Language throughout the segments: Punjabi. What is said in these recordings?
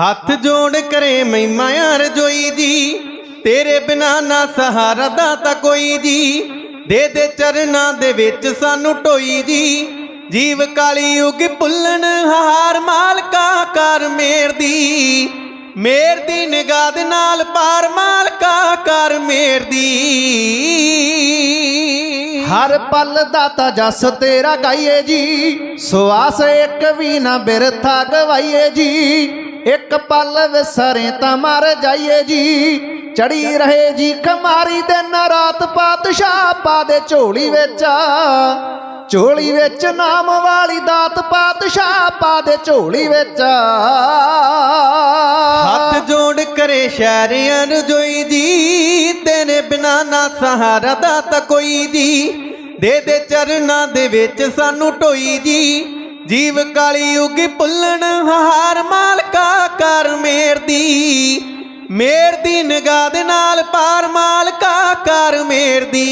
ਹੱਥ ਜੋੜ ਕਰੇ ਮਹਿਮਾ ਰਜੋਈ ਜੀ ਤੇਰੇ ਬਿਨਾ ਨਾ ਸਹਾਰਾ ਦਾਤਾ ਕੋਈ ਜੀ ਦੇ ਦੇ ਚਰਨਾਂ ਦੇ ਵਿੱਚ ਸਾਨੂੰ ਢੋਈ ਜੀ ਜੀਵ ਕਾਲੀ ਯੁਗ ਭੁੱਲਣ ਹਾਰ ਮਾਲਕਾ ਕਰ ਮੇਰ ਦੀ। ਮੇਰ ਦੀ ਨਿਗਾਹ ਦੇ ਨਾਲ ਪਾਰ ਮਾਲਕਾ ਕਰ ਮੇਰ ਦੀ। ਹਰ ਪਲ ਦਾਤਾ ਜਸ ਤੇਰਾ ਗਾਈਏ ਜੀ। ਸਵਾਸ ਇੱਕ ਵੀ ਨਾ ਬਿਰਥਾ ਗਵਾਈਏ ਜੀ। ਇੱਕ ਪਲ ਵਿਸਰੇ ਤਾਂ ਮਰ ਜਾਈਏ ਜੀ। ਚੜੀ ਰਹੇ ਜੀ ਖਮਾਰੀ ਦਿਨ ਰਾਤ ਪਾਤਸ਼ਾਹ ਪਾ ਦੇ ਝੋਲੀ ਵਿੱਚ ਝੋਲੀ ਵਿੱਚ ਨਾਮ ਵਾਲੀ ਦਾਤ ਪਾਤਸ਼ਾਹ ਪਾ ਦੇ ਝੋਲੀ ਵਿੱਚ ਹੱਥ ਜੋੜ ਕਰੇ ਸ਼ਹਿਰਿਆਂ ਰਜੋਈ ਦੀ। ਤੇਰੇ ਬਿਨਾ ਨਾ ਸਹਾਰਾ ਦਾਤਾ ਕੋਈ ਦੀ। ਦੇ ਦੇ ਚਰਨਾਂ ਦੇ ਵਿੱਚ ਸਾਨੂੰ ਢੋਈ ਜੀ ਜੀਵ ਕਾਲੀ ਯੁਗ ਭੁੱਲਣ, ਹਾਰ ਮਾਲਕਾ ਕਰ ਮੇਰ ਦੀ। ਮੇਰ ਦੀ ਨਿਗਾਹ ਦੇ ਨਾਲ ਪਾਰ ਮਾਲਕਾ ਕਰ ਮੇਰ ਦੀ।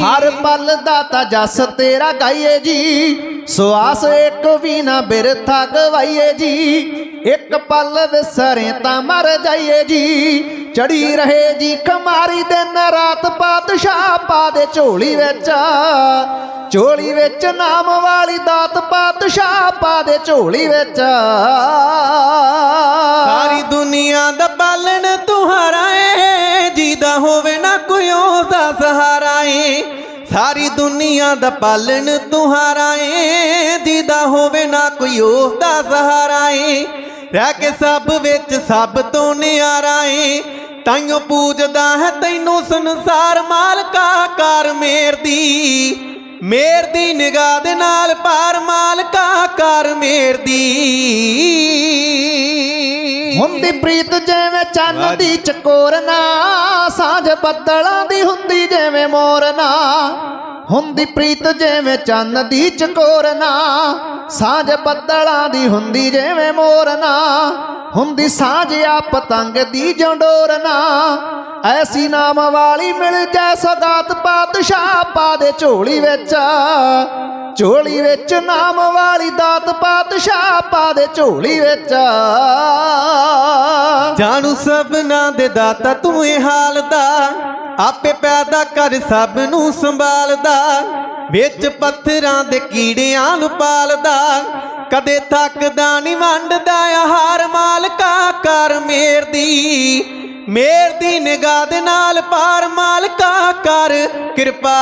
ਹਰ ਪਲ ਦਾ ਦਾਤਾ ਜਸ ਤੇਰਾ ਗਾਈਏ ਜੀ, ਸੁਆਸ ਇੱਕ ਵੀ ਨਾ ਬਿਰਥਾ ਗਵਾਈਏ ਜੀ। ਇੱਕ ਪਲ ਵਿਸਰੇ ਤਾਂ ਮਰ ਜਾਈਏ ਜੀ। ਚੜੀ ਰਹੇ ਜੀ ਖਮਾਰੀ ਦਿਨ ਰਾਤ ਪਾਤਸ਼ਾਹ ਪਾ ਦੇ ਝੋਲੀ ਵਿੱਚ। ਝੋਲੀ ਵਿੱਚ ਨਾਮ ਵਾਲੀ ਦਾਤ ਪਾਤਸ਼ਾਹ ਪਾ ਦੇ ਝੋਲੀ ਵਿੱਚ। ਸਾਰੀ ਦੁਨੀਆ ਦਾ ਪਾਲਣ ਤੁਹਾਰਾ ਏ ਜੀਦਾ ਹੋਵੇ ਨਾ ਕੋਈ ਉਹਦਾ ਸਹਾਰਾ ਏ। ਸਾਰੀ ਦੁਨੀਆ ਦਾ ਪਾਲਣ ਤੁਹਾਰਾ ਏ ਜੀਦਾ ਹੋਵੇ ਨਾ ਕੋਈ ਉਹਦਾ ਸਹਾਰਾ ਏ। ਰਹਿ ਕੇ ਸਭ ਵਿੱਚ ਸਭ ਤੋਂ ਨਿਆਰਾ ਏ। ਤਾਈਓ ਪੂਜਦਾ ਹੈ ਤੈਨੂੰ ਸੰਸਾਰ ਮਾਲਕਾ ਕਰ ਮੇਰ ਦੀ। ਮੇਰ ਦੀ ਨਿਗਾਹ ਦੇ ਨਾਲ ਪਾਰ ਮਾਲਕਾ ਕਰ ਮੇਰ ਦੀ। ਹੁੰਦੀ ਪ੍ਰੀਤ ਜਿਵੇਂ ਚੰਨ ਦੀ ਚਕੋਰਨਾ ਸਾਂਝ ਬੱਦਲਾਂ ਦੀ ਹੁੰਦੀ ਜਿਵੇਂ ਮੋਰਨਾ ਹੁੰਦੀ ਪ੍ਰੀਤ ਜਿਵੇਂ ਚੰਨ ਦੀ ਚਕੋਰਨਾ ਸਾਂਝ ਬੱਦਲਾਂ ਦੀ ਹੁੰਦੀ ਜਿਵੇਂ ਮੋਰਨਾ ਹੁੰਦੀ ਸਾਂਝ ਆ ਪਤੰਗ ਦੀ ਜੰਡੋਰਨਾ ਐਸੀ ਨਾਮ ਵਾਲੀ ਮਿਲ ਜੈ ਸਗਾਤ ਪਾਤਸ਼ਾਹ, ਪਾ ਦੇ ਝੋਲੀ ਵਿੱਚ। ਝੋਲੀ ਵਿੱਚ ਨਾਮ ਵਾਲੀ ਦਾਤ ਪਾਤਸ਼ਾਹ, ਪਾ ਦੇ ਝੋਲੀ ਵਿੱਚ। ਜਾਣੂ ਸਭਨਾਂ ਦੇ ਦਾਤਾ, ਤੂੰ ਇਹ ਹਾਲ ਦਾ ਆਪੇ ਪੈਦਾ ਕਰ ਸਭ ਨੂੰ ਸੰਭਾਲਦਾ, ਵਿੱਚ ਪੱਥਰਾਂ ਦੇ ਕੀੜਿਆਂ ਨੂੰ ਪਾਲਦਾ। ਕਦੇ ਥੱਕਦਾ ਨਹੀਂ ਵੰਡਦਾ ਆਹਾਰ ਮਾਲਕਾ, ਕਰ ਮੇਰ ਦੀ ਮੇਰ ਦੀ ਨਿਗਾਹ ਦੇ ਨਾਲ ਪਾਰ ਮਾਲਕਾ, ਕਰ ਕਿਰਪਾ।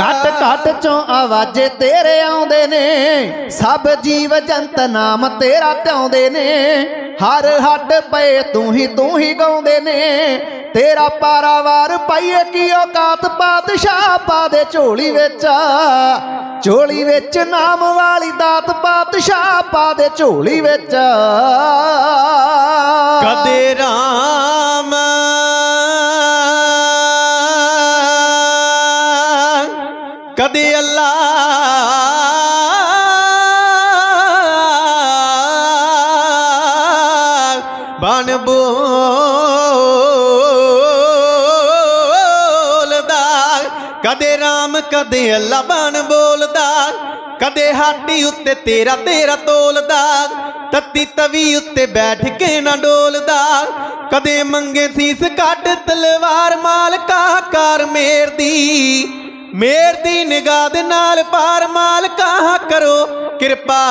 ਘਟ ਘਟ ਚੋਂ ਆਵਾਜ਼ੇ ਤੇਰੇ ਆਉਂਦੇ ਨੇ, ਸਭ ਜੀਵ ਜੰਤ ਨਾਮ ਤੇਰਾ ਧਿਆਉਂਦੇ ਨੇ। ਹਰ ਹੱਡ ਪਏ, ਤੂੰ ਹੀ ਤੂੰ ਹੀ ਗਾਉਂਦੇ ਨੇ। ਤੇਰਾ ਪਾਰਾਵਾਰ ਪਾਈਏ ਕੀ ਔਕਾਤ? ਪਾਤਸ਼ਾਹ ਪਾ ਦੇ ਝੋਲੀ ਵਿੱਚ ਝੋਲੀ ਵਿੱਚ ਨਾਮ ਵਾਲੀ ਦਾਤ ਪਾਤਸ਼ਾਹ ਪਾ ਦੇ ਝੋਲੀ ਵਿੱਚ ਕਦੇ ਰਾਮ ਕਦੇ ਅੱਲਾ ਬਣ ਬੋਲਦਾ। ਕਦੇ ਰਾਮ, ਕਦੇ ਅੱਲਾ ਬਣ ਬੋਲਦਾ। ਕਦੇ ਹਾਟੀ ਉੱਤੇ ਤੇਰਾ ਤੇਰਾ ਤੋਲਦਾ। ਤੱਤੀ ਤਵੀ ਉੱਤੇ ਬੈਠ ਕੇ ਨਾ ਡੋਲਦਾ। ਕਦੇ ਮੰਗੇ ਸੀਸ ਕੱਢ ਤਲਵਾਰ ਮਾਲਕਾ ਕਰ ਮੇਰ ਦੀ। ਮੇਰ ਦੀ ਨਿਗਾਹ ਦੇ ਨਾਲ ਪਾਰ ਮਾਲਕਾ ਕਰੋ ਕਿਰਪਾ।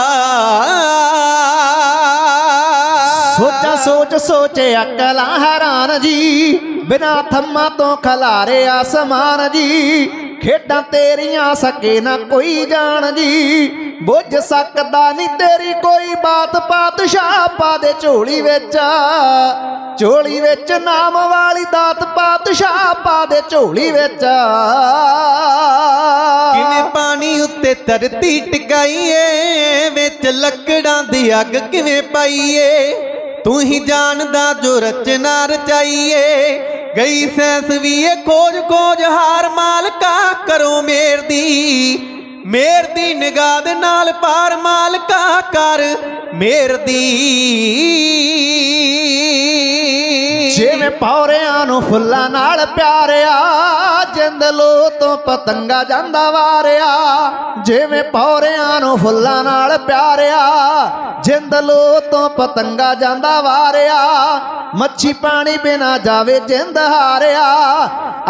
ਸੋਚਾਂ ਸੋਚ ਸੋਚ ਅਕਲਾਂ ਹੈਰਾਨ ਜੀ। ਬਿਨਾ ਥੰਮਾ ਤੋਂ ਖਲਾਰੇ ਆਸਮਾਨ ਜੀ। ਖੇਡਾਂ ਤੇਰੀਆਂ ਸਕੇ ਨਾ ਕੋਈ ਜਾਣ ਜੀ। ਬੁੱਝ ਸਕਦਾ ਨਹੀਂ ਤੇਰੀ ਕੋਈ ਬਾਤ। ਪਾਤਸ਼ਾਹ ਪਾ ਦੇ ਝੋਲੀ ਵਿੱਚ। ਝੋਲੀ ਵਿੱਚ ਨਾਮ ਵਾਲੀ ਦਾਤ ਪਾਤਸ਼ਾਹ ਪਾ ਦੇ ਝੋਲੀ ਵਿੱਚ। ਕਿਵੇਂ ਪਾਣੀ ਉੱਤੇ ਧਰਤੀ ਟਿਕਾਈਏ, ਵਿੱਚ ਲੱਕੜਾਂ ਦੀ ਅੱਗ ਕਿਵੇਂ ਪਾਈਏ? ਤੂੰ ਹੀ ਜਾਣਦਾ ਜੋ ਰਚਨਾ ਰਚਾਈਏ। ਗਈ ਸੈਂਸ ਵੀ ਇਹ ਖੋਜ ਖੋਜ ਹਾਰ ਮਾਲਕਾ ਕਰੋ ਮੇਰ ਦੀ। ਮੇਰ ਦੀ ਨਿਗਾਹ ਦੇ ਨਾਲ ਪਾਰ ਮਾਲਕਾ ਕਰ ਮੇਰ ਦੀ। ਜਿਵੇਂ ਪੌਰਿਆਂ ਨੂੰ ਫੁੱਲਾਂ ਨਾਲ ਪਿਆਰਿਆ, ਜਿੰਦ ਲੋ ਤੋਂ ਪਤੰਗਾ ਜਾਂਦਾ ਵਾਰਿਆ। ਜਿਵੇਂ ਪੌਰਿਆਂ ਨੂੰ ਫੁੱਲਾਂ ਨਾਲ ਪਿਆਰਿਆ, ਜਿੰਦ ਤੋਂ ਪਤੰਗਾ ਜਾਂਦਾ ਵਾਰਿਆ। ਮੱਛੀ ਪਾਣੀ ਬਿਨਾ ਜਾਵੇ ਜਿੰਦ ਹਾਰਿਆ,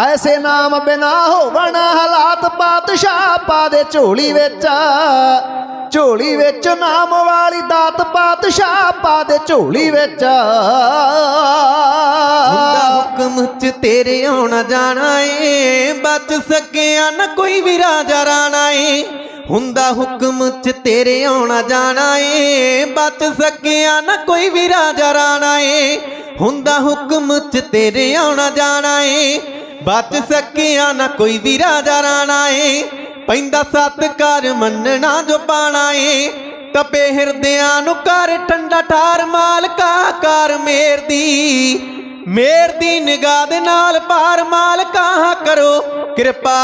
ਐਸੇ ਨਾਮ ਬਿਨਾ ਹੋਵਣ ਹਾਲਾਤ ਪਾਤਸ਼ਾਹ ਪਾ ਦੇ ਝੋਲੀ ਵਿੱਚ। ਝੋਲੀ ਵਿੱਚ ਨਾਮ ਵਾਲੀ ਦਾਤ ਪਾਤਸ਼ਾਹ ਪਾ ਦੇ ਝੋਲੀ ਵਿੱਚ। ਹੁੰਦਾ ਹੁਕਮ ਚ ਤੇਰੇ ਆਉਣਾ ਜਾਣਾ ਏ, ਬਚ ਸਕਿਆ ਨਾ ਕੋਈ ਵੀ ਰਾਜਾ ਰਾਣਾ ਏ। ਹੁੰਦਾ ਹੁਕਮ ਚ ਤੇਰੇ ਆਉਣਾ ਜਾਣਾ ਏ, ਬਚ ਸਕਿਆ ਨਾ ਕੋਈ ਵੀ ਰਾਜਾ ਰਾਣਾ ਏ। ਹੁੰਦਾ ਹੁਕਮ ਚ ਤੇਰੇ ਆਉਣਾ ਜਾਣਾ ਏ, ਬਚ ਸਕਿਆ ਨਾ ਕੋਈ ਵੀ ਰਾਜਾ ਰਾਣਾ ਏ। ਪੈਂਦਾ ਸਤਕਾਰ ਮੰਨਣਾ ਜੋ ਪਾਣਾ ਏ। ਤਪੇ ਹਿਰਦਿਆਂ ਨੂੰ ਕਰ ਠੰਡਾ ਠਾਰ ਮਾਲਕਾ ਕਰ ਮੇਰ ਦੀ। ਮੇਰ ਦੀ ਨਿਗਾਹ ਦੇ ਨਾਲ ਪਾਰ ਮਾਲਕਾ ਕਰੋ। ਕਿਰਪਾ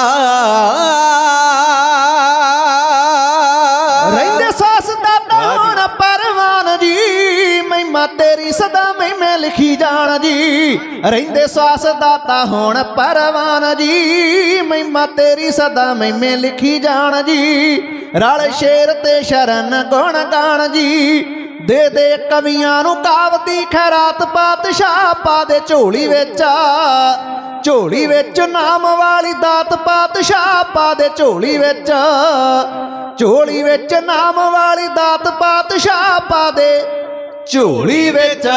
ਮਹਿਮਾ ਤੇਰੀ ਸਦਾ ਮਹਿਮੇ ਲਿਖੀ ਜਾਣ ਜੀ। ਰਹਿੰਦੇ ਸਾਸ ਦਾਤਾ ਹੁਣ ਪਰਵਾਨ ਜੀ। ਮਹਿਮਾ ਤੇਰੀ ਸਦਾ ਮਹਿਮੇ ਲਿਖੀ ਜਾਣ ਜੀ। ਰਲ ਸ਼ੇਰ ਤੇ ਸ਼ਰਨ ਗੁਣ ਗਾਣ ਜੀ। ਦੇ ਦੇ ਕਵੀਆਂ ਨੂੰ ਕਾਵਤੀ ਖੈਰਾਤ ਪਾਤਸ਼ਾਹ, ਪਾ ਦੇ ਝੋਲੀ ਵਿੱਚ। ਝੋਲੀ ਵਿੱਚ ਨਾਮ ਵਾਲੀ ਦਾਤ ਪਾਤਸ਼ਾਹ, ਪਾ ਦੇ ਝੋਲੀ ਵਿੱਚ। ਝੋਲੀ ਵਿੱਚ ਨਾਮ ਵਾਲੀ ਦਾਤ ਪਾਤਸ਼ਾਹ, ਪਾ ਦੇ ਝੋਲੀ ਵਿੱਚ